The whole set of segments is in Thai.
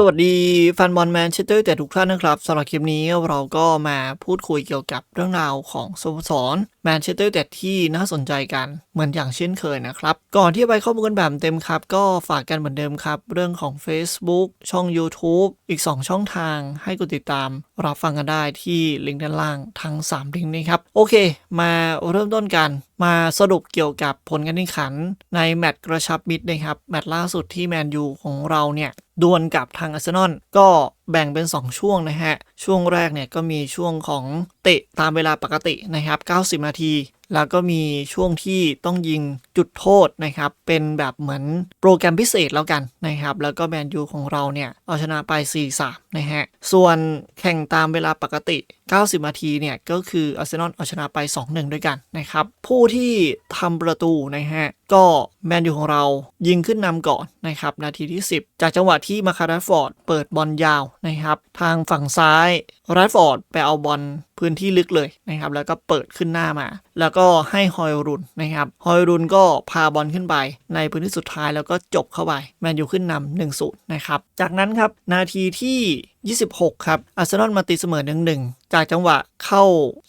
สวัสดีแฟนบอลแมนเชสเตอร์แต่ทุกท่านนะครับสำหรับคลิปนี้เราก็มาพูดคุยเกี่ยวกับเรื่องราวของสโมสรแมนเชสเตอร์แต่ที่น่าสนใจกันเหมือนอย่างเช่นเคยนะครับ ก่อนที่จะไปเข้ามูลกันแบบเต็มครับ ก็ฝากกันเหมือนเดิมครับ เรื่องของ Facebook ช่อง YouTube อีก 2 ช่องทางให้กดติดตาม รับฟังกันได้ที่ลิงก์ด้านล่างทั้ง3ลิงก์นี้ครับ โอเค มาเริ่มต้นกัน มาสรุปเกี่ยวกับผลการแข่งขัน ในแมตช์กระชับมิตรนะครับ แมตช์ล่าสุดที่แมนยูของเราเนี่ยดวลกับทางอาร์เซนอลก็แบ่งเป็น 2 ช่วงนะฮะ ช่วงแรกเนี่ยก็มีช่วงของเตะตามเวลาปกตินะครับ 90 นาที แล้วก็มีช่วงที่ต้องยิงจุดโทษนะครับ เป็นแบบเหมือนโปรแกรมพิเศษแล้วกันนะครับ แล้วก็แมนยูของเราเนี่ยเอาชนะไป 4-3นะฮะ ส่วนแข่งตามเวลาปกติ 90 นาทีเนี่ย ก็คืออาร์เซนอลเอาชนะไป 2-1 ด้วยกันนะครับ ผู้ที่ทำประตูนะฮะ ก็แมนยูของเรายิงขึ้นนำก่อนนะครับ นาทีที่ 10 จากจังหวะที่มาคาราฟอร์ดเปิดบอลยาวนะครับ ทางฝั่งซ้ายรัดฟอร์ดไปเอาบอลพื้นที่ลึกเลยนะครับ แล้วก็เปิดขึ้นหน้ามา แล้วก็ให้ฮอยรุนนะครับ ฮอยรุนก็พาบอลขึ้นไป ในพื้นที่สุดท้ายแล้วก็จบเข้าไป แมนยูขึ้นนำ1 0นะครับ จากนั้นครับ นาทีที่่ 26 ครับ อาร์เซนอลมาตีเสมอหนึ่งหนึ่งจากจังหวะเข้า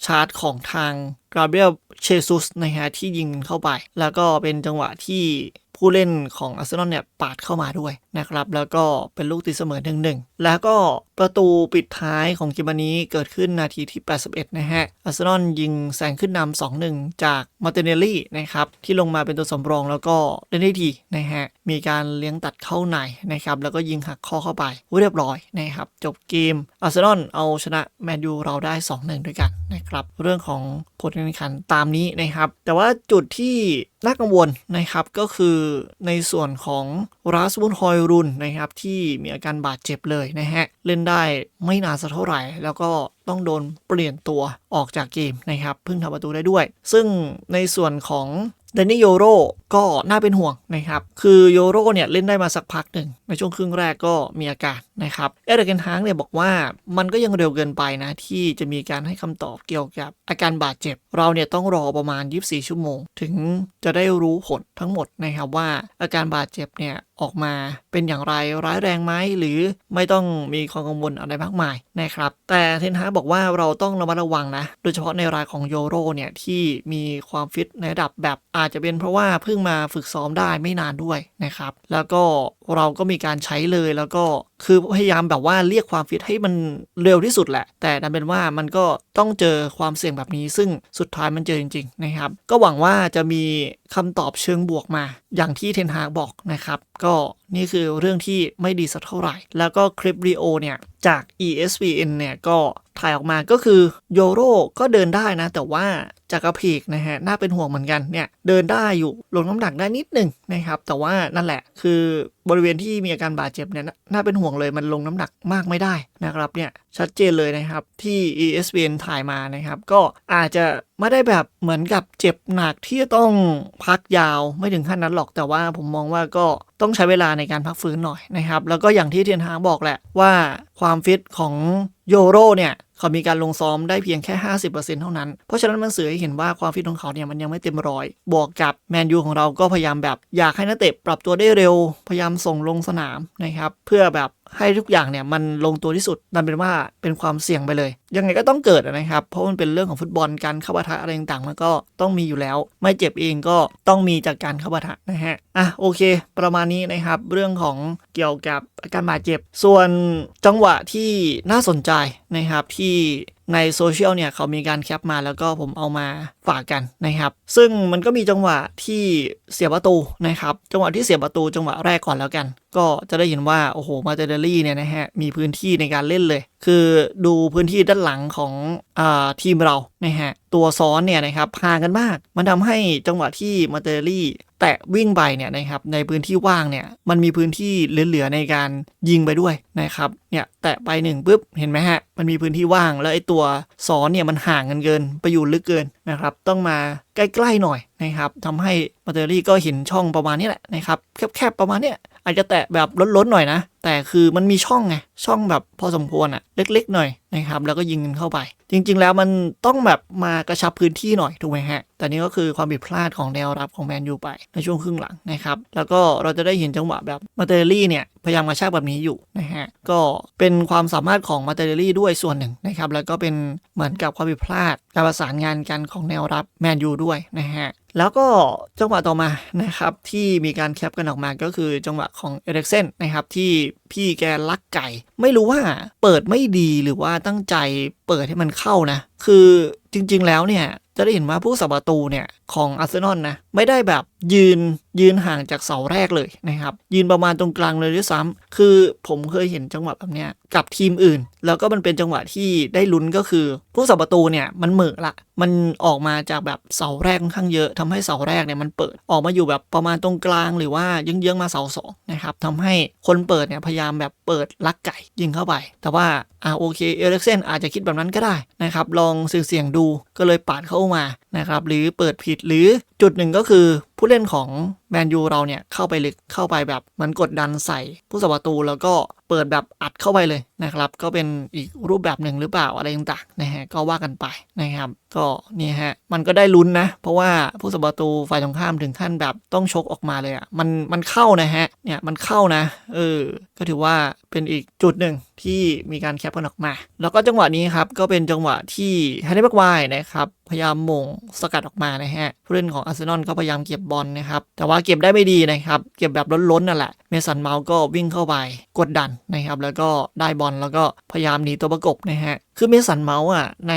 ชาร์จของทางกราเบียลเชซุสนะฮะที่ยิงเข้าไป แล้วก็เป็นจังหวะที่ ผู้เล่นของอาร์เซนอลเนี่ยปาดเข้ามาด้วยนะครับ แล้วก็เป็นลูกตีเสมอ1-1แล้วก็ประตูปิดท้ายของเกมนี้เกิดขึ้นนาทีที่ 81 นะฮะอาร์เซนอลยิงแซงขึ้นนำ 2-1 จากมาร์ติเนลลี่นะครับ ที่ลงมาเป็นตัวสำรองแล้วก็เล่นได้ดีนะฮะ มีการเลี้ยงตัดเข้าในนะครับ แล้วก็ยิงหักข้อเข้าไปเรียบร้อยนะครับ จบเกมอาร์เซนอลเอาชนะแมนยูเราได้ 2-1 ด้วยกันนะครับ เรื่องของผลการแข่งขันตามนี้นะครับ แต่ว่าจุดที่น่ากังวลนะครับก็คือในส่วนของรัสบุนฮอยรุนนะครับที่มีอาการบาดเจ็บเลยนะฮะ เล่นได้ไม่นานสักเท่าไหร่ แล้วก็ต้องโดนเปลี่ยนตัวออกจากเกมนะครับเพิ่งทำประตูได้ด้วย ซึ่งในส่วนของ เดนนี่โยโรก็น่าเป็นห่วงนะครับ คือโยโรเนี่ยเล่นได้มาสักพักหนึ่ง ในช่วงครึ่งแรกก็มีอาการนะครับ เอเดเกนฮางเนี่ยบอกว่ามันก็ยังเร็วเกินไปนะ ที่จะมีการให้คำตอบเกี่ยวกับอาการบาดเจ็บ เราเนี่ยต้องรอประมาณ 24 ชั่วโมง ถึงจะได้รู้ผลทั้งหมดนะครับว่าอาการบาดเจ็บเนี่ย ออกมาเป็นอย่างไรร้ายแรงไหมหรือไม่ต้องมีความกังวลอะไรมากมายนะครับแต่เทนฮาบอกว่าเราต้องระมัดระวังนะ โดยเฉพาะในรายของโยโรเนี่ยที่มีความฟิตในระดับแบบอาจจะเป็นเพราะว่าเพิ่งมาฝึกซ้อมได้ไม่นานด้วยนะครับแล้วก็ เราก็มีการใช้เลยแล้วก็คือพยายามแบบว่าเรียกความฟิตให้มันเร็วที่สุดแหละ แต่นั่นเป็นว่ามันก็ต้องเจอความเสี่ยงแบบนี้ ซึ่งสุดท้ายมันเจอจริงๆนะครับ ก็หวังว่าจะมีคำตอบเชิงบวกมา อย่างที่เทนฮากบอกนะครับ ก็ นี่คือเรื่องที่ไม่ดีสักเท่าไหร่ แล้วก็คลิปรีโอเนี่ย จาก ESPN เนี่ย ก็ถ่ายออกมาก็คือโยโรก็เดินได้นะ แต่ว่าจากกระพีกนะฮะ น่าเป็นห่วงเหมือนกันเนี่ย เดินได้อยู่ลงน้ำหนักได้นิดหนึ่งนะครับ แต่ว่านั่นแหละคือบริเวณที่มีอาการบาดเจ็บเนี่ยน่าเป็นห่วงเลยมันลงน้ำหนักมากไม่ได้นะครับเนี่ยชัดเจนเลยนะครับที่ ESPN ถ่ายมานะครับ ก็อาจจะ ไม่ได้แบบเหมือนกับเจ็บหนักที่จะต้องพักยาวไม่ถึงขั้นนั้นหรอกแต่ว่าผมมองว่าก็ต้องใช้เวลาในการพักฟื้นหน่อยนะครับ แล้วก็อย่างที่เทียนฮางบอกแหละว่าความฟิตของโยโรเนี่ยเขามีการลงซ้อมได้เพียงแค่ 50%เท่านั้น เพราะฉะนั้นมันสื่อให้เห็นว่าความฟิตของเขาเนี่ยมันยังไม่เต็มร้อย บวกกับแมนยูของเราก็พยายามแบบ อยากให้นักเตะปรับตัวได้เร็ว พยายามส่งลงสนามนะครับ เพื่อแบบ ให้ทุกอย่างเนี่ยมันลงตัวที่สุดนั่นเป็นว่าเป็นความเสี่ยงไปเลย ยังไงก็ต้องเกิดนะครับ เพราะมันเป็นเรื่องของฟุตบอลการเข้าปะทะอะไรต่างๆมันก็ต้องมีอยู่แล้ว ไม่เจ็บเองก็ต้องมีจากการเข้าปะทะนะฮะอะโอเค ประมาณนี้นะครับ เรื่องของเกี่ยวกับอาการบาดเจ็บ ส่วนจังหวะที่น่าสนใจนะครับที่ในโซเชียลเนี่ยเขามีการแคปมาแล้วก็ผมเอามา ฝากกันนะครับ ซึ่งมันก็มีจังหวะที่เสียประตูนะครับ จังหวะที่เสียประตูจังหวะแรกก่อนแล้วกัน ก็จะได้เห็นว่าโอ้โหมาเตเดลี่เนี่ยนะฮะมีพื้นที่ในการเล่นเลย คือดูพื้นที่ด้านหลังของอทีมเรานะฮะตัวซ้อนเนี่ยนะครับห่างกันมาก มันทำให้จังหวะที่มาเตเดลี่แตะวิ่งไปเนี่ยนะครับในพื้นที่ว่างเนี่ยมันมีพื้นที่เหลือๆในการยิงไปด้วยนะครับเนี่ยแตะไปหนึ่งปุ๊บเห็นไหมฮะมันมีพื้นที่ว่างแล้วไอ้ตัวซ้อนเนี่ยมันห่างกันเกินไปอยู่ลึกเกินนะครับต้องมาใกล้ๆหน่อยนะครับทำให้มาเตอรี่ก็เห็นช่องประมาณนี้แหละนะครับแคบๆประมาณเนี้ย อาจจะแตะแบบล้นๆหน่อยนะ แต่คือมันมีช่องไง ช่องแบบพอสมควรอะเล็ก ๆ หน่อยนะครับ แล้วก็ยิงกันเข้าไป จริง ๆ แล้วมันต้องแบบมากระชับพื้นที่หน่อยถูกไหมฮะ แต่นี่ก็คือความผิดพลาดของแนวรับของแมนยูไปในช่วงครึ่งหลังนะครับ แล้วก็เราจะได้เห็นจังหวะแบบมาเตอร์ลี่เนี่ยพยายามกระชากแบบนี้อยู่นะฮะ ก็เป็นความสามารถของมาเตอร์ลี่ด้วยส่วนหนึ่งนะครับ แล้วก็เป็นเหมือนกับความผิดพลาดการประสานงานกันของแนวรับแมนยูด้วยนะฮะแล้วก็จังหวะต่อมานะครับที่มีการแคปกันออกมาก็คือจังหวะของเอเด็กเซนนะครับที่พี่แกลักไก่ ไม่รู้ว่าเปิดไม่ดีหรือว่าตั้งใจเปิดให้มันเข้านะ คือจริง ๆ แล้วเนี่ยจะได้เห็นว่าผู้สับประตูเนี่ยของอาร์เซนอลนะไม่ได้แบบยืนยืนห่างจากเสาแรกเลยนะครับ ยืนประมาณตรงกลางเลยด้วยซ้ำคือผมเคยเห็นจังหวะแบบเนี้ยกับทีมอื่น แล้วก็มันเป็นจังหวะที่ได้ลุ้นก็คือ ผู้สับประตูเนี่ยมันเหม่อละ มันออกมาจากแบบเสาแรกค่อนข้างเยอะทำให้เสาแรกเนี่ยมันเปิดออกมาอยู่แบบประมาณตรงกลางหรือว่าเยื้องๆมาเสาสองนะครับทำให้คนเปิดเนี่ยพยายามแบบเปิดลักไก่ ยิงเข้าไป แต่ว่าอ่าโอเคเอริกเซนอาจจะคิดแบบนั้นก็ได้นะครับ ลองเสี่ยงดูก็เลยปาดเข้ามานะครับหรือเปิดผิดหรือจุดหนึ่งก็คือผู้เล่นของแมนยูเราเนี่ยเข้าไปลึกเข้าไปแบบเหมือนกดดันใส่ผู้สับประตูแล้วก็เปิดแบบอัดเข้าไปเลยนะครับ ก็เป็นอีกรูปแบบหนึ่งหรือเปล่าอะไรต่างๆนะฮะก็ว่ากันไปนะครับ ก็นี่ฮะมันก็ได้ลุ้นนะ เพราะว่าผู้สับประตูฝ่ายตรงข้ามถึงขั้นแบบต้องชกออกมาเลยอะ่ะมันมันเข้านะฮะเนี่ยมันเข้านะเออก็ถือว่าเป็นอีกจุดหนึ่ง ที่มีการแคปกันออกมา แล้วก็จังหวะนี้ครับ ก็เป็นจังหวะที่แฮันนี่แบ็กไวนะครับ พยายามมงสกัดออกมานะฮะผู้เล่นของอาร์เซนอลก็พยายามเก็บบอลนะครับ แต่ว่าเก็บได้ไม่ดีนะครับ เก็บแบบล้นๆนั่นแหละ เมสันเมาส์ก็วิ่งเข้าไปกดดันนะครับ แล้วก็ได้บอลแล้วก็พยายามหนีตัวประกบนะฮะ คือเมสันเมาส์อะใน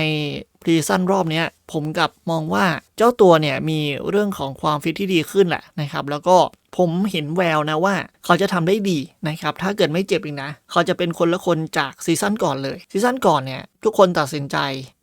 พรีซันรอบนี้ผมกับมองว่าเจ้าตัวเนี่ยมีเรื่องของความฟิตที่ดีขึ้นแหละนะครับ แล้วก็ ผมเห็นแววนะว่า เขาจะทำได้ดีนะครับ ถ้าเกิดไม่เจ็บอีกนะ เขาจะเป็นคนละคนจากซีซั่นก่อนเลย ซีซั่นก่อนเนี่ยทุกคนตัดสินใจ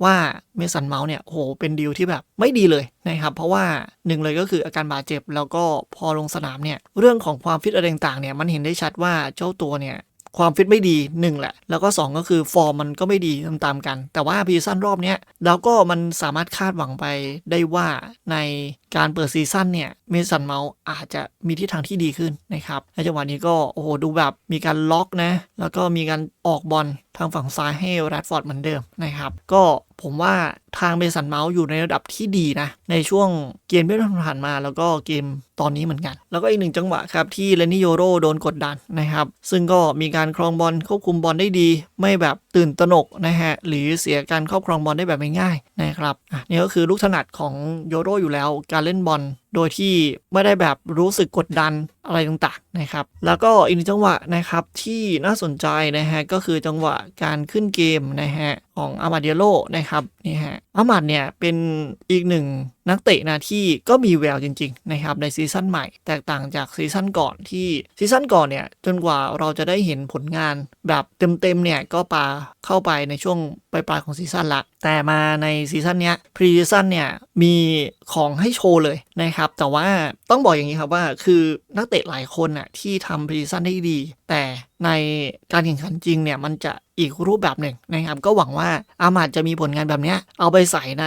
ว่าเมสันเมาส์เนี่ยโหเป็นดีลที่แบบไม่ดีเลยนะครับ เพราะว่าหนึ่งเลยก็คืออาการบาดเจ็บ แล้วก็พอลงสนามเนี่ยเรื่องของความฟิตอะไรต่างๆเนี่ยมันเห็นได้ชัดว่าเจ้าตัวเนี่ย ความฟิตไม่ดีหนึ่งแหละ แล้วก็ 2 ก็คือฟอร์มมันก็ไม่ดีตามๆกัน แต่ว่าพีซันรอบเนี้ยแล้วก็มันสามารถคาดหวังไปได้ว่าในการเปิดซีซั่นเนี่ยเมสันเมาอาจจะมีทิศทางที่ดีขึ้นนะครับในจังหวะนี้ก็โอ้โหดูแบบมีการล็อกนะ แล้วก็มีการ ออกบอลทางฝั่งซ้ายให้แรดฟอร์ดเหมือนเดิมนะครับ ก็ผมว่าทางเมสันเมาส์อยู่ในระดับที่ดีนะ ในช่วงเกมที่ผ่านมาแล้วก็เกมตอนนี้เหมือนกัน แล้วก็อีกหนึ่งจังหวะครับ ที่เลนิโยโรโดนกดดันนะครับ ซึ่งก็มีการครองบอลควบคุมบอลได้ดี ไม่แบบตื่นตระหนกนะฮะ หรือเสียการครอบครองบอลได้แบบง่ายๆนะครับอะนี่ก็คือลูกถนัดของโยโรอยู่แล้วการเล่นบอลโดยที่ไม่ได้แบบรู้สึกกดดันอะไรต่างๆนะครับ แล้วก็อีกจังหวะนะครับที่น่าสนใจนะฮะก็คือจังหวะการขึ้นเกมนะฮะ ของอามาเดียโลนะครับนี่ฮะอามาดเนี่ยเป็นอีกหนึ่งนักเตะนะที่ก็มีแววจริงๆนะครับในซีซั่นใหม่ แตกต่างจากซีซั่นก่อนที่ซีซั่นก่อนเนี่ยจนกว่าเราจะได้เห็นผลงานแบบเต็มๆเนี่ยก็ปาเข้าไปในช่วงปลายๆของซีซั่นละแต่มาในซีซั่นเนี้ยพรีซีซั่นเนี่ยมีของให้โชว์เลยนะครับแต่ว่าต้องบอกอย่างนี้ครับว่าคือนักเตะหลายคนน่ะที่ทำพรีซีซั่นได้ดี แต่ ในการแข่งขันจริงเนี่ยมันจะอีกรูปแบบหนึ่งนะครับ ก็หวังว่าอามาดจะมีผลงานแบบนี้เอาไปใส่ใน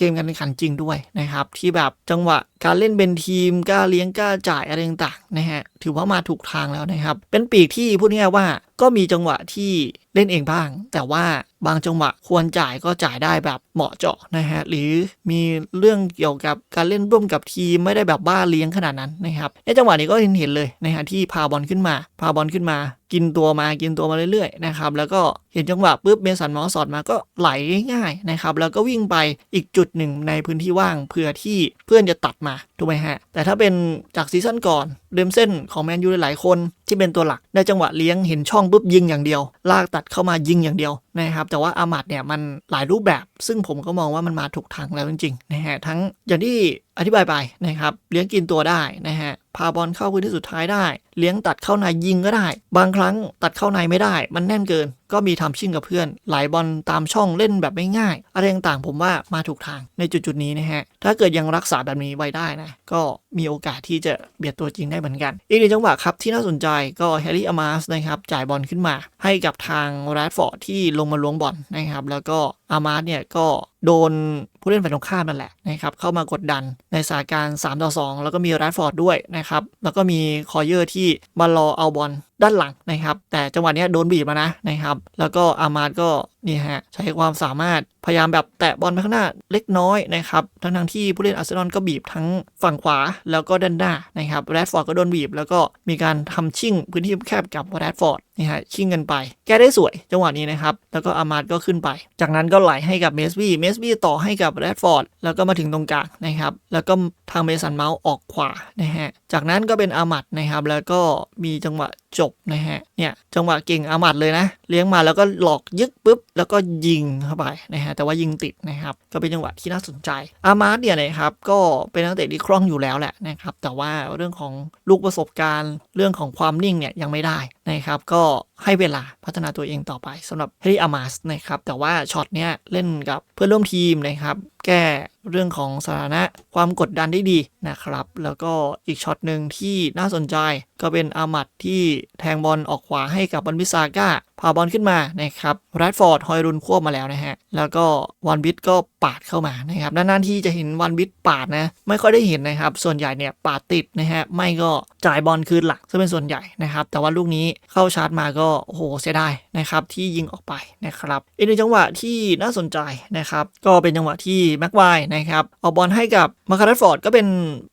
เกมการแข่งขันจริงด้วยนะครับ ที่แบบจังหวะการเล่นเป็นทีมกล้าเลี้ยงกล้าจ่ายอะไรต่างๆนะฮะถือว่ามาถูกทางแล้วนะครับ เป็นปีกที่พูดง่ายว่าก็มีจังหวะที่เล่นเองบ้าง แต่ว่าบางจังหวะควรจ่ายก็จ่ายได้แบบเหมาะเจาะนะฮะหรือมีเรื่องเกี่ยวกับการเล่นร่วมกับทีมไม่ได้แบบบ้าเลี้ยงขนาดนั้นนะครับในจังหวะนี้ก็เห็นเห็นเลยนะฮะที่พาบอลขึ้นมา พาบอลขึ้นมา กินตัวมากินตัวมาเรื่อยๆนะครับแล้วก็เห็นจังหวะปุ๊บเมสันมาส์สอดมาก็ไหลง่ายนะครับแล้วก็วิ่งไปอีกจุดหนึ่งในพื้นที่ว่างเพื่อที่เพื่อนจะตัดมาถูกไหมฮะ แต่ถ้าเป็นจากซีซั่นก่อนเดมเส้นของแมนยูหลายคนที่เป็นตัวหลักได้จังหวะเลี้ยงเห็นช่องปุ๊บยิงอย่างเดียว ลากตัดเข้ามายิงอย่างเดียวนะครับแต่ว่าอามัดเนี่ยมันหลายรูปแบบ ซึ่งผมก็มองว่ามันมาถูกทางแล้วจริงๆนะฮะทั้งอย่างที่อธิบายไปนะครับเลี้ยงกินตัวได้นะฮะพาบอลเข้าพื้นที่สุดท้ายได้ เลี้ยงตัดเข้าในยิงก็ได้ บางครั้งตัดเข้าในไม่ได้ มันแน่นเกิน ก็มีทำชิ่งกับเพื่อนไหลบอลตามช่องเล่นแบบไม่ง่าย อะไรต่างๆผมว่ามาถูกทางในจุดๆนี้นะฮะ ถ้าเกิดยังรักษาแบบนี้ไว้ได้นะ ก็มีโอกาสที่จะเบียดตัวจริงได้เหมือนกัน อีกหนึ่งจังหวะครับที่น่าสนใจก็แฮร์รี่อามาสนะครับจ่ายบอลขึ้นมา ให้กับทางแรดฟอร์ดที่ลงมาล้วงบอลนะครับ แล้วก็อามาสเนี่ยก็โดนผู้เล่นฝ่ายตรงข้ามนั่นแหละนะครับเข้ามากดดันในสถานการณ์3ต่อ2แล้วก็มีแรดฟอร์ดด้วยนะครับแล้วก็มีคอเยอร์ที่มารอเอาบอล ด้านหลังนะครับ แต่จังหวะนี้โดนบีบมานะนะครับ แล้วก็อามาดก็นี่ฮะใช้ความสามารถพยายามแบบแตะบอลไปข้างหน้าเล็กน้อยนะครับ ทั้งทั้งๆที่ผู้เล่นอาร์เซนอลก็บีบทั้งฝั่งขวาแล้วก็ด้านหน้านะครับแรดฟอร์ดก็โดนบีบ แล้วก็มีการทำชิ่งพื้นที่แคบกับแรดฟอร์ดนี่ฮะชิ่งกันไป แก้ได้สวยจังหวะนี้นะครับ แล้วก็อามาดก็ขึ้นไป จากนั้นก็ไหลให้กับเมสบี้เมสบี้ต่อให้กับแรดฟอร์ดแล้วก็มาถึงตรงกลางนะครับแล้วก็ทางเมสันเมาส์ออกขวานะฮะจากนั้นก็เป็นอามัดนะครับแล้วก็มีจังหวะจบนะฮะ เนี่ยจังหวะเก่งอามัดเลยนะ เลี้ยงมาแล้วก็หลอกยึกปุ๊บ แล้วก็ยิงเข้าไปนะฮะ แต่ว่ายิงติดนะครับ ก็เป็นจังหวะที่น่าสนใจ อามาร์ดเนี่ยนะครับก็เป็นนักเตะที่คล่องอยู่แล้วแหละนะครับ แต่ว่าเรื่องของลูกประสบการณ์ เรื่องของความนิ่งเนี่ยยังไม่ได้ นะครับก็ให้เวลาพัฒนาตัวเองต่อไปสำหรับเฮรี่อามาสนะครับแต่ว่าช็อตเนี้ยเล่นกับเพื่อนร่วมทีมนะครับแก้เรื่องของสถานะความกดดันได้ดีนะครับ แล้วก็อีกช็อตหนึ่งที่น่าสนใจก็เป็นอามัดที่แทงบอลออกขวาให้กับบอลบิซาก้าพาบอลขึ้นมานะครับแรดฟอร์ดฮอยรุนควบมาแล้วนะฮะ แล้วก็วันบิทก็ปาดเข้ามานะครับนานๆที่จะเห็นวันบิทปาดนะ ไม่ค่อยได้เห็นนะครับ ส่วนใหญ่เนี่ยปาดติดนะฮะ ไม่ก็จ่ายบอลคืนหลักซึ่งเป็นส่วนใหญ่นะครับ แต่ว่าลูกนี้เข้าชาร์จมาก็โอ้โหเสียดายนะครับที่ยิงออกไปนะครับอีกหนึ่งจังหวะที่น่าสนใจนะครับก็เป็นจังหวะที่แม็กไวนะครับออกบอลให้กับมาคาร์ดฟอร์ดก็เป็น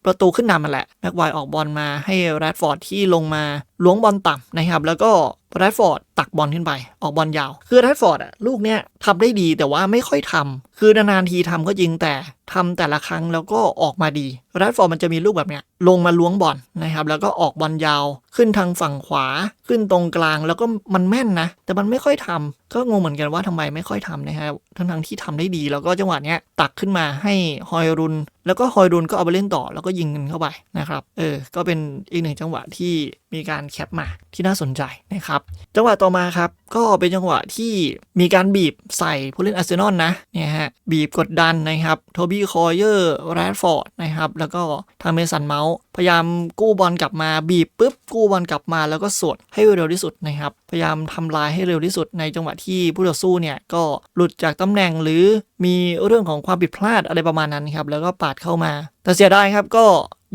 ประตูขึ้นนำมาแหละแม็กไวออกบอลมาให้แรดฟอร์ดที่ลงมาล้วงบอลต่ำนะครับแล้วก็แรดฟอร์ดตักบอลขึ้นไป ออกบอลยาว คือแรดฟอร์ดอะลูกเนี้ยทำได้ดีแต่ว่าไม่ค่อยทำคือนานๆทีทำก็จริงแต่ทำแต่ละครั้งแล้วก็ออกมาดีแรดฟอร์ดมันจะมีลูกแบบเนี้ยลงมาล้วงบอลนะครับ แล้วก็ออกบอลยาว ขึ้นทางฝั่งขวา ขึ้นตรงกลางแล้วก็มันแม่นนะ แต่มันไม่ค่อยทำก็งงเหมือนกันว่าทำไมไม่ค่อยทำนะฮะทั้งทงๆที่ทำได้ดีแล้วก็จังหวะเนี้ยตักขึ้นมาให้ฮอยรุน แล้วก็ฮอยรุนก็เอาไปเล่นต่อแล้วก็ยิงมันเข้าไปนะครับ เออ ก็เป็นอีกหนึ่งจังหวะที่มีการแคปมาที่น่าสนใจนะครับ จังหวะต่อมาครับก็เป็นจังหวะที่มีการบีบใส่ผู้เล่นอาร์เซนอลนะเนี่ยฮะบีบกดดันนะครับโทบี้คอยเยอร์แรดฟอร์ดนะครับแล้วก็ทางเมสันเมาส์พยายามกู้บอลกลับมาบีบปุ๊บกู้บอลกลับมาแล้วก็สวดให้เร็วที่สุดนะครับพยายามทำลายให้เร็วที่สุดในจังหวะที่ผู้ต่อสู้เนี่ยก็หลุดจากตำแหน่งหรือมีเรื่องของความผิดพลาดอะไรประมาณนั้นครับแล้วก็ปาดเข้ามา แต่เสียดายครับก็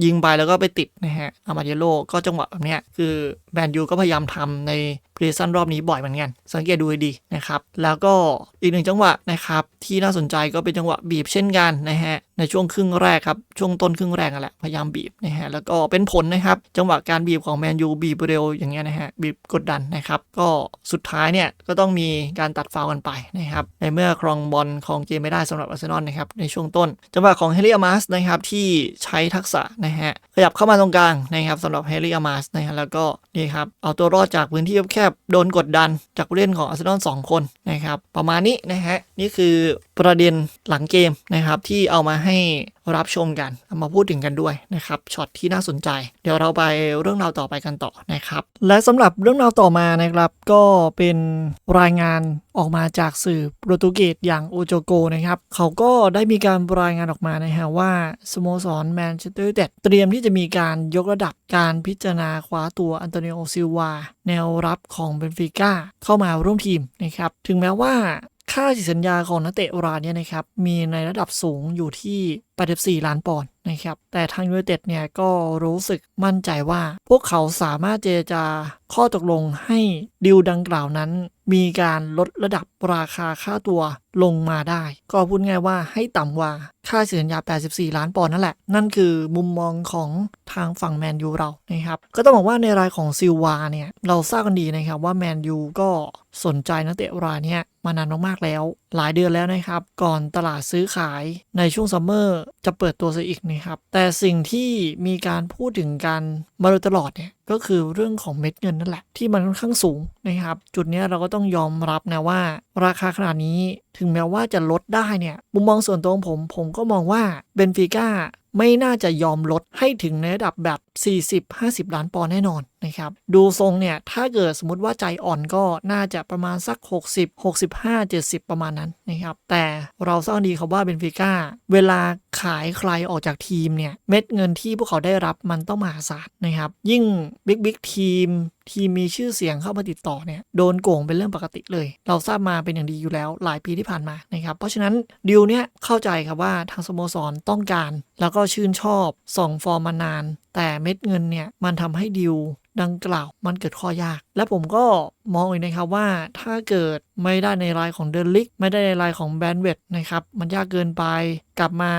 ยิงไปแล้วก็ไปติดนะฮะอามาเยโลก็จังหวะแบบเนี้ยคือแบนยูก็พยายามทำใน รีซันรอบนี้บ่อยเหมือนกัน สังเกตดูให้ดีนะครับ แล้วก็อีกหนึ่งจังหวะนะครับที่น่าสนใจก็เป็นจังหวะบีบเช่นกันนะฮะในช่วงครึ่งแรกครับ ช่วงต้นครึ่งแรกนั่นแหละพยายามบีบนะฮะแล้วก็เป็นผลนะครับ จังหวะการบีบของแมนยูบีบเร็วอย่างเงี้ยนะฮะบีบกดดันนะครับ ก็สุดท้ายเนี่ยก็ต้องมีการตัดฟาวกันไปนะครับในเมื่อครองบอลครองเกมไม่ได้สำหรับอาร์เซนอลนะครับในช่วงต้น จังหวะของเฮลิอามาสนะครับที่ใช้ทักษะนะฮะขยับเข้ามาตรงกลางนะครับสำหรับเฮลิอามาสนะฮะแล้วก็นี่ครับเอาตัวรอดจากพื้นที่แคบโดนกดดันจากผู้เล่นของอาร์เซนอล2คนนะครับ ประมาณนี้นะฮะ นี่คือประเด็นหลังเกมนะครับที่เอามาให้รับชมกันเอามาพูดถึงกันด้วยนะครับช็อตที่น่าสนใจ เดี๋ยวเราไปเรื่องราวต่อไปกันต่อนะครับและสำหรับเรื่องราวต่อมานะครับก็เป็นรายงานออกมาจากสื่อโปรตุเกสอย่างโอโจโกนะครับเขาก็ได้มีการรายงานออกมานะฮะว่าสโมสรแมนเชสเตอร์ยูไนเต็ดเตรียมที่จะมีการยกระดับการพิจารณาคว้าตัวอันโตนิโอซิลวาแนวรับของเบนฟิก้าเข้ามาร่วมทีมนะครับถึงแม้ว่า ค่าสัญญาของนักเตะรายเนี้นะครับ มีในระดับสูงอยู่ที่84 ล้านปอนด์นะครับ แต่ทางยูไนเต็ดเนี่ยก็รู้สึกมั่นใจว่าพวกเขาสามารถเจรจาข้อตกลงให้ดิวดังกล่าวนั้น มีการลดระดับราคาค่าตัวลงมาได้ ก็พูดง่ายว่าให้ต่ำกว่าค่าสัญญา 84 ล้านปอนด์นั่นแหละ นั่นคือมุมมองของทางฝั่งแมนยูเรานะครับ ก็ต้องบอกว่าในรายของซิลวาเนี่ย เราทราบกันดีนะครับว่าแมนยูก็สนใจนักเตะรายนี้มานานมากๆแล้ว หลายเดือนแล้วนะครับ ก่อนตลาดซื้อขายในช่วงซัมเมอร์จะเปิดตัวซะอีกนะครับ แต่สิ่งที่มีการพูดถึงกันมาโดยตลอดเนี่ยก็คือเรื่องของเม็ดเงินนั่นแหละ ที่มันค่อนข้างสูงนะครับ จุดนี้เราก็ต้องยอมรับนะว่า ราคาขนาดนี้ถึงแม้ว่าจะลดได้เนี่ยมุมมองส่วนตัวของผม ผมก็มองว่าเบนฟิก้าไม่น่าจะยอมลดให้ถึงในระดับแบบ40-50 ล้านปอนด์แน่นอนนะครับ ดูทรงเนี่ย ถ้าเกิดสมมติว่าใจอ่อนก็น่าจะประมาณสัก 60 65 70 ประมาณนั้นนะครับ แต่เราทราบดีครับว่าเบนฟิก้าเวลาขายใครออกจากทีมเนี่ย เม็ดเงินที่พวกเขาได้รับมันต้องมหาศาลนะครับ ยิ่งบิ๊กบิ๊กทีมทีมมีชื่อเสียงเข้ามาติดต่อเนี่ยโดนโกงเป็นเรื่องปกติเลย เราทราบมาเป็นอย่างดีอยู่แล้วหลายปีที่ผ่านมานะครับ เพราะฉะนั้นดิวเนี่ยเข้าใจครับว่าทางสโมสรต้องการ แล้วก็ชื่นชอบส่องฟอร์มมานาน แต่เม็ดเงินเนี่ยมันทำให้ดิวดังกล่าวมันเกิดข้อยาก และผมก็มองอีกนะครับว่าถ้าเกิดไม่ได้ในรายของเดนลิก ไม่ได้ในรายของแบนเวดนะครับ มันยากเกินไปกลับมา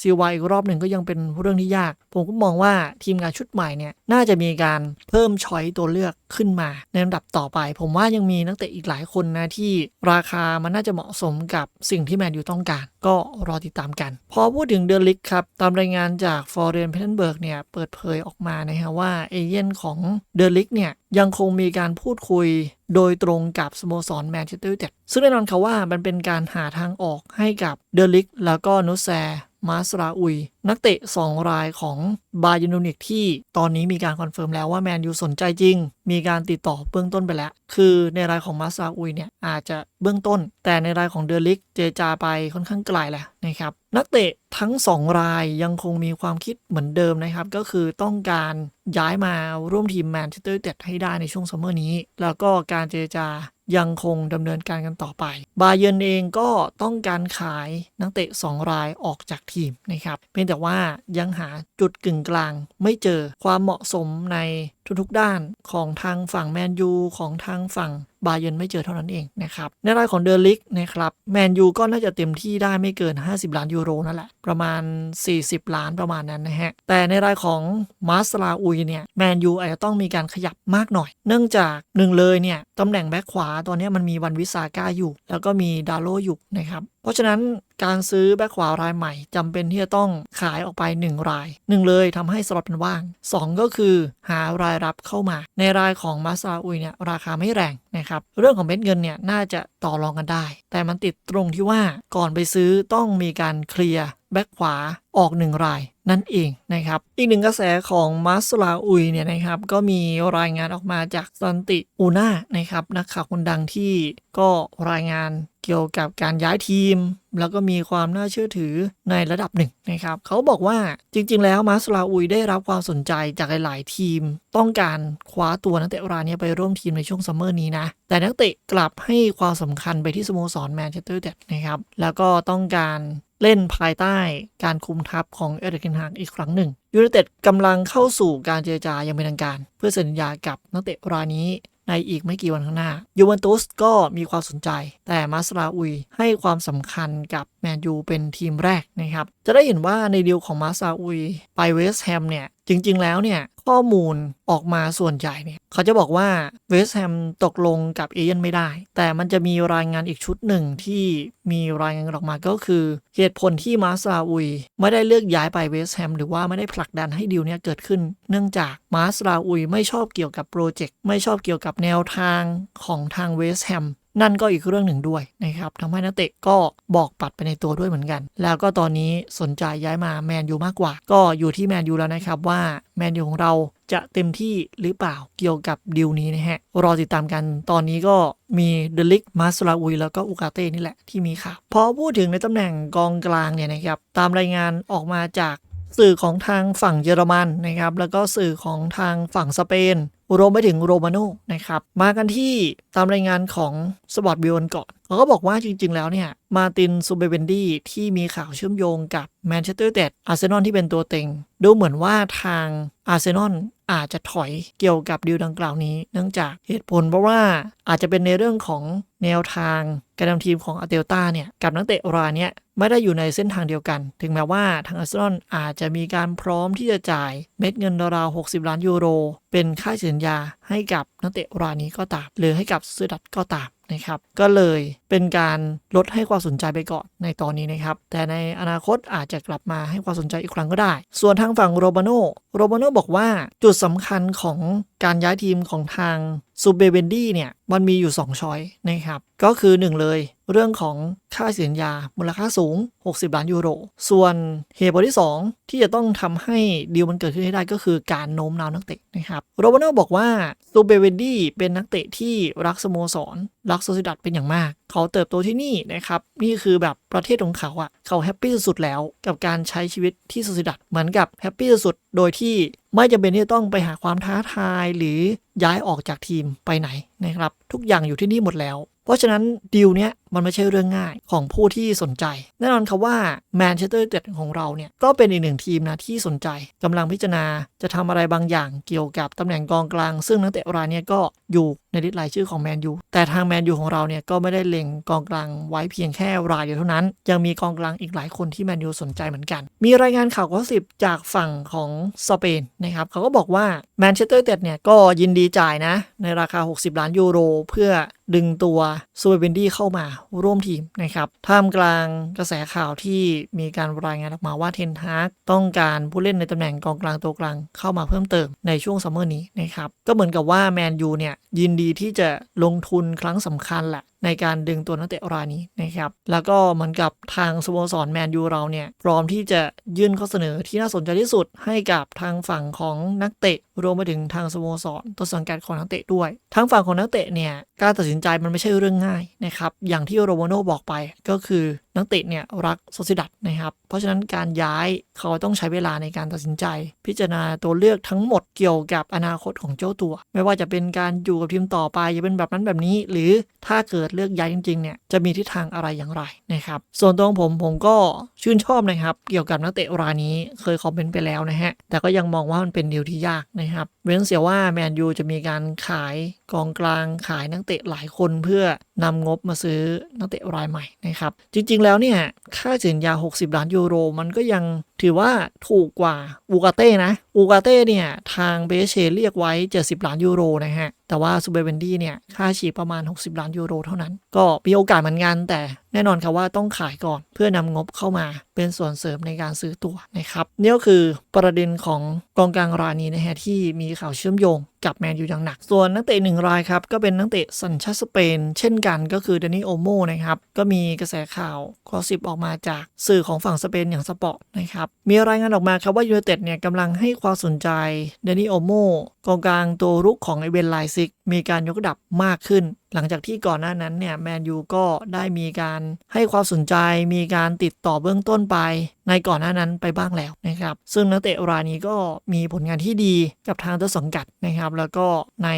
ซีวายอีกรอบหนึ่งก็ยังเป็นเรื่องที่ยาก ผมก็มองว่าทีมงานชุดใหม่เนี่ยน่าจะมีการเพิ่มช้อยตัวเลือกขึ้นมา ในลำดับต่อไป ผมว่ายังมีนักเตะอีกหลายคนนะที่ราคามันน่าจะเหมาะสมกับสิ่งที่แมนยูต้องการ ก็รอติดตามกัน พอพูดถึงเดลิกครับ ตามรายงานจากฟอร์เรนเพนเบิร์กเนี่ยเปิดเผยออกมานะฮะว่าเอเย่นของเดลิกเนี่ยยังคงมีการพูดคุยโดยตรงกับสโมสรแมนเชสเตอร์ยูไนเต็ดซึ่งแน่นอนครับว่ามันเป็นการหาทางออกให้กับเดลิกแล้วก็นุสแซ มาสราอุย นักเตะ 2 รายของบา y ย r n นิกที่ตอนนี้มีการคอนเฟิร์มแล้วว่าแมนยูสนใจจริง มีการติดต่อเบื้องต้นไปแล้ว คือในรายของมาสราอุยเนี่ยอาจจะเบื้องต้น แต่ในรายของเดลิกเจจาไปค่อนข้างไกลแหละนะครับนักเตะทั้ง 2 รายยังคงมีความคิดเหมือนเดิมนะครับ ก็คือต้องการย้ายมาร่วมทีมแมนเชสเตอร์ยูไนเต็ดให้ได้ในช่วงซัมเมอร์นี้ แล้วก็การเจรจา ยังคงดำเนินการกันต่อไป บาเยร์นเองก็ต้องการขายนักเตะ 2 รายออกจากทีมนะครับ เพียงแต่ว่ายังหาจุดกึ่งกลางไม่เจอความเหมาะสมในทุกๆด้านของทางฝั่งแมนยูของทางฝั่ง บาเยนไม่เจอเท่านั้นเองนะครับในรายของเดลิกนะครับแมนยูก็น่าจะเต็มที่ได้ไม่เกิน 50 ล้านยูโรนั่นแหละ ประมาณ 40 ล้านประมาณนั้นนะฮะ แต่ในรายของมาสลาอุยเนี่ยแมนยูอาจจะต้องมีการขยับมากหน่อย เนื่องจากหนึ่งเลยเนี่ยตำแหน่งแบ็คขวาตอนนี้มันมีวันวิสาก้าอยู่ แล้วก็มีดาโลอยู่นะครับเพราะฉะนั้นการซื้อแบ็คขวารายใหม่จำเป็นที่จะต้องขายออกไป 1 ราย 1 เลยทำให้สล็อตมันว่าง 2 ก็คือหารายรับเข้ามา ในรายของมาซาอุยเนี่ยราคาไม่แรงนะครับเรื่องของเม็ดเงินเนี่ยน่าจะต่อรองกันได้ แต่มันติดตรงที่ว่าก่อนไปซื้อต้องมีการเคลียร์แบ็คขวาออกหนึ่งรายนั่นเองนะครับ อีกหนึ่งกระแสของมาสลาอุยเนี่ยนะครับ ก็มีรายงานออกมาจากสันติอูน่านะครับนักข่าวคนดังที่ก็รายงาน กี่ยวกับการย้ายทีม แล้วก็มีความน่าเชื่อถือในระดับหนึ่งนะครับ เขาบอกว่าจริง ๆ แล้วมาสลาอุยได้รับความสนใจจากหลาย ๆ ทีม ต้องการคว้าตัวนักเตะรายนี้ไปร่วมทีมในช่วงซัมเมอร์นี้นะ แต่นักเตะกลับให้ความสำคัญไปที่สโมสรแมนเชสเตอร์เต็ดนะครับ แล้วก็ต้องการเล่นภายใต้การคุมทัพของเอริกเทนฮากอีกครั้งหนึ่งยูไนเต็ดกำลังเข้าสู่การเจรจาอย่างเป็นทางการ เพื่อสัญญากับนักเตะรายนี้ ในอีกไม่กี่วันข้างหน้ายูเวนตุสก็มีความสนใจ แต่มาสลาอุยให้ความสำคัญกับแมนยูเป็นทีมแรกนะครับ จะได้เห็นว่าในดีลของมาสลาอุยไปเวสต์แฮมเนี่ยจริงๆ แล้วเนี่ยข้อมูลออกมาส่วนใหญ่เนี่ยเขาจะบอกว่าเวสแฮมตกลงกับเอเย่นไม่ได้ แต่มันจะมีรายงานอีกชุดหนึ่งที่มีรายงานออกมาก็คือ เหตุผลที่มาสลาอุย ไม่ได้เลือกย้ายไปเวสแฮมหรือว่าไม่ได้ผลักดันให้ดีลเนี้ยเกิดขึ้น เนื่องจากมาสลาอุยไม่ชอบเกี่ยวกับโปรเจกต์ไม่ชอบเกี่ยวกับแนวทางของทางเวสแฮม นั่นก็อีกเรื่องหนึ่งด้วยนะครับทำให้นักเตะก็บอกปัดไปในตัวด้วยเหมือนกัน แล้วก็ตอนนี้สนใจย้ายมาแมนยูมากกว่า ก็อยู่ที่แมนยูแล้วนะครับว่าแมนยูของเราจะเต็มที่หรือเปล่าเกี่ยวกับดีลนี้นะฮะ รอติดตามกันตอนนี้ก็มีเดลิกมาสลาอุยแล้วก็อุกาเต้นี่แหละที่มีข่าวพอพูดถึงในตำแหน่งกองกลางเนี่ยนะครับตามรายงานออกมาจากสื่อของทางฝั่งเยอรมันนะครับแล้วก็สื่อของทางฝั่งสเปน รวมไปถึงโรมาโนนะครับ มากันที่ตามรายงานของสปอร์ตบิลก่อน เขาก็บอกว่าจริง ๆ แล้วเนี่ยมาตินซูเบเบนดี้ที่มีข่าวเชื่อมโยงกับแมนเชสเตอร์ยูไนเต็ดอาร์เซนอลที่เป็นตัวเต็ง ดูเหมือนว่าทางอาร์เซนอลอาจจะถอยเกี่ยวกับดีลดังกล่าวนี้ เนื่องจากเหตุผลเพราะว่าอาจจะเป็นในเรื่องของแนวทางการนำทีมของอาเตลตาเนี่ยกับนักเตะรายเนี้ยไม่ได้อยู่ในเส้นทางเดียวกัน ถึงแม้ว่าทางอาร์เซนอลอาจจะมีการพร้อมที่จะจ่ายเม็ดเงินราวๆ60 ล้านยูโร เป็นค่าสัญญาให้กับนักเตะรายนี้ก็ตาม หรือให้กับซื้อดัดก็ตาม นะครับ ก็เลยเป็นการลดให้ความสนใจไปก่อนในตอนนี้นะครับ แต่ในอนาคตอาจจะกลับมาให้ความสนใจอีกครั้งก็ได้ ส่วนทางฝั่งโรบาโนโรบาโนบอกว่าจุดสำคัญของการย้ายทีมของทาง ซูเบเบนดี้เนี่ยมันมีอยู่ 2 ช้อยนะครับ ก็คือ 1 เลย เรื่องของค่าสียญญา มูลค่าสูง 60 ล้านยูโร ส่วนเหตุผลที่ 2 ที่จะต้องทำให้ดีลมันเกิดขึ้นให้ได้ก็คือการโน้มน้าวนักเตะนะครับโรบาโนบอกว่าซูเบเวนดี้เป็นนักเตะที่รักสโมสร รักโซซิดัดเป็นอย่างมาก เขาเติบโตที่นี่นะครับ นี่คือแบบประเทศของเขาอะ่ะเขาแฮปปี้สุดๆแล้วกับการใช้ชีวิตที่โซซิดัดเหมือนกับแฮปปี้สุดๆโดยที่ไม่จำเป็นที่จะต้องไปหาความท้าทายหรือ ย้ายออกจากทีมไปไหนนะครับ ทุกอย่างอยู่ที่นี่หมดแล้ว เพราะฉะนั้นดีลเนี้ย มันไม่ใช่เรื่องง่ายของผู้ที่สนใจ แน่นอนครับว่าแมนเชสเตอร์ยูไนเต็ดของเราเนี่ย ก็เป็นอีกหนึ่งทีมนะที่สนใจกำลังพิจารณาจะทำอะไรบางอย่างเกี่ยวกับตำแหน่งกองกลาง ซึ่งนักเตะรายนี้ก็อยู่ในลิสต์รายชื่อของแมนยูแต่ทางแมนยูของเราเนี่ยก็ไม่ได้เล็งกองกลางไว้เพียงแค่รายเดียวเท่านั้น ยังมีกองกลางอีกหลายคนที่แมนยูสนใจเหมือนกัน มีรายงานข่าวกอสิบจากฝั่งของสเปนนะครับเขาก็บอกว่าแมนเชสเตอร์ยูไนเต็ดเนี่ยก็ยินดีจ่ายนะในราคา 60 ล้านยูโร เพื่อดึงตัวซูเปอร์เบนดี้เข้ามาร่วมทีมนะครับท่ามกลางกระแสข่าวที่มีการรายงานออกมาว่าเทนฮากต้องการผู้เล่นในตำแหน่งกองกลางตัวกลางเข้ามาเพิ่มเติมในช่วงซัมเมอร์นี้นะครับก็เหมือนกับว่าแมนยูเนี่ยยินดีที่จะลงทุนครั้งสำคัญแหละ ในการดึงตัวนักเตะรายนี้นะครับแล้วก็เหมือนกับทางสโมสรแมนยูเราเนี่ยพร้อมที่จะยื่นข้อเสนอที่น่าสนใจที่สุดให้กับทางฝั่งของนักเตะรวมไปถึงทางสโมสรตัวสังกัดของนักเตะด้วยทางฝั่งของนักเตะเนี่ยการตัดสินใจมันไม่ใช่เรื่องง่ายนะครับอย่างที่โรโมโนบอกไปก็คือนักเตะเนี่ยรักโซซิดัดนะครับเพราะฉะนั้นการย้ายเขาต้องใช้เวลาในการตัดสินใจ พิจารณาตัวเลือกทั้งหมดเกี่ยวกับอนาคตของเจ้าตัว ไม่ว่าจะเป็นการอยู่กับทีมต่อไปจะเป็นแบบนั้นแบบนี้ หรือถ้าเกิดเลือกย้ายจริงๆเนี่ยจะมีทิศทางอะไรอย่างไรนะครับส่วนตัวของผมผมก็ชื่นชอบนะครับ เกี่ยวกับนักเตะรายนี้เคยคอมเมนต์ไปแล้วนะฮะแต่ก็ยังมองว่ามันเป็นดีลที่ยากนะครับเว้นเสียว่าแมนยูจะมีการขายกองกลางขายนักเตะหลายคนเพื่อ นำงบมาซื้อนักเตะรายใหม่นะครับ จริงๆแล้วเนี่ย ค่าเสียญญา60 ล้านยูโร มันก็ยังถือว่าถูกกว่าอูกาเต้นะอูกาเต้เนี่ย ทางเบเชเรียกไว้ 70 ล้านยูโรนะฮะ แต่ว่าซูเบเวนดี้เนี่ย ค่าฉีดประมาณ 60 ล้านยูโรเท่านั้น ก็มีโอกาสเหมือนกันแต่แน่นอนครับว่าต้องขายก่อนเพื่อนำงบเข้ามาเป็นส่วนเสริมในการซื้อตัวนะครับนี่ก็คือประเด็นของกองกลางรายนี้นะฮะที่มีข่าวเชื่อมโยงกับแมนยูอย่างหนัก ส่วนนักเตะหนึ่งรายครับก็เป็นนักเตะสัญชาติสเปน เช่นกันก็คือเดนิโอโมนะครับก็มีกระแสข่าวกอสิบออกมาจากสื่อของฝั่งสเปนอย่างสปอร์ตนะครับมีรายงานออกมาครับว่ายูไนเต็ดเนี่ยกำลังให้ความสนใจเดนิโอโมกองกลางตัวรุกของไอเวนไลซิกมีการยกระดับมากขึ้น หลังจากที่ก่อนหน้านั้นเนี่ยแมนยูก็ได้มีการให้ความสนใจมีการติดต่อเบื้องต้นไปในก่อนหน้านั้นไปบ้างแล้วนะครับ ซึ่งนักเตะรายนี้ก็มีผลงานที่ดีกับทางต้นสังกัดนะครับ แล้วก็ใน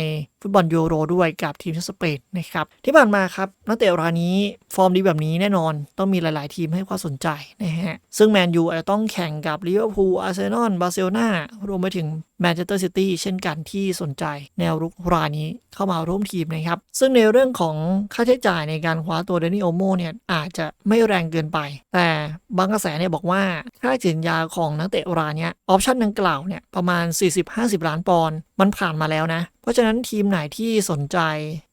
ฟุตบอลยูโรด้วยกับทีมชาติสเปนนะครับ ที่ผ่านมาครับนักเตะรายนี้ฟอร์มดีแบบนี้แน่นอนต้องมีหลาย ๆ ทีมให้ความสนใจนะฮะ ซึ่งแมนยูอาจจะต้องแข่งกับลิเวอร์พูลอาร์เซนอลบาร์เซโลนารวมไปถึงแมนเชสเตอร์ซิตี้เช่นกันที่สนใจแนวรุกรายนี้เข้ามาร่วมทีมนะครับ ซึ่งในเรื่องของค่าใช้จ่ายในการคว้าตัวเดนิโอโมเนี่ยอาจจะไม่แรงเกินไป แต่บางกระแสเนี่ยบอกว่าค่าเสียาของนักเตะรายเนี้ยออปชั่นดังกล่าวเนี่ยประมาณ 40-50 ล้านปอนด์มันผ่านมาแล้วนะ เพราะฉะนั้นทีมไหนที่สนใจ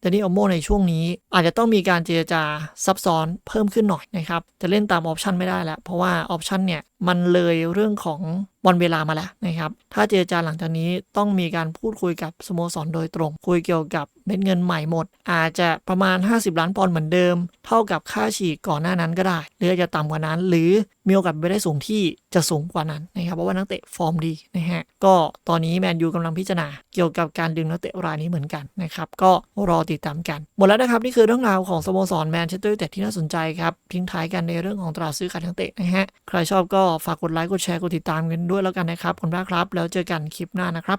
เดนิโอโมในช่วงนี้ อาจจะต้องมีการเจรจาซับซ้อนเพิ่มขึ้นหน่อยนะครับ จะเล่นตามออปชันไม่ได้แล้ว เพราะว่าออปชันเนี่ยมันเลยเรื่องของวันเวลามาแล้วนะครับ ถ้าเจรจาหลังจากนี้ต้องมีการพูดคุยกับสโมสรโดยตรง คุยเกี่ยวกับเม็ดเงินใหม่หมด อาจจะประมาณ 50 ล้านปอนด์เหมือนเดิม เท่ากับค่าฉีกก่อนหน้านั้นก็ได้ หรืออาจจะต่ำกว่านั้น หรือมีโอกาสไปได้สูงที่จะสูงกว่านั้นนะครับ เพราะว่านักเตะฟอร์มดีนะฮะ ก็ตอนนี้แมนยูกำลังพิจารณาเกี่ยวกับการดึงนักเตะรายนี้เหมือนกันนะครับ ก็รอติดตามกัน หมดแล้วนะครับนี่คือเรื่องราวของสโมสรแมนเชสเตอร์ยูไนเต็ดที่น่าสนใจครับทิ้งท้ายกันในเรื่องของตลาดซื้อขายนักเตะนะฮะใครชอบก็ฝากกดไลค์กดแชร์กดติดตามกันด้วยแล้วกันนะครับขอบคุณมากครับ แล้วเจอกันคลิปหน้านะครับ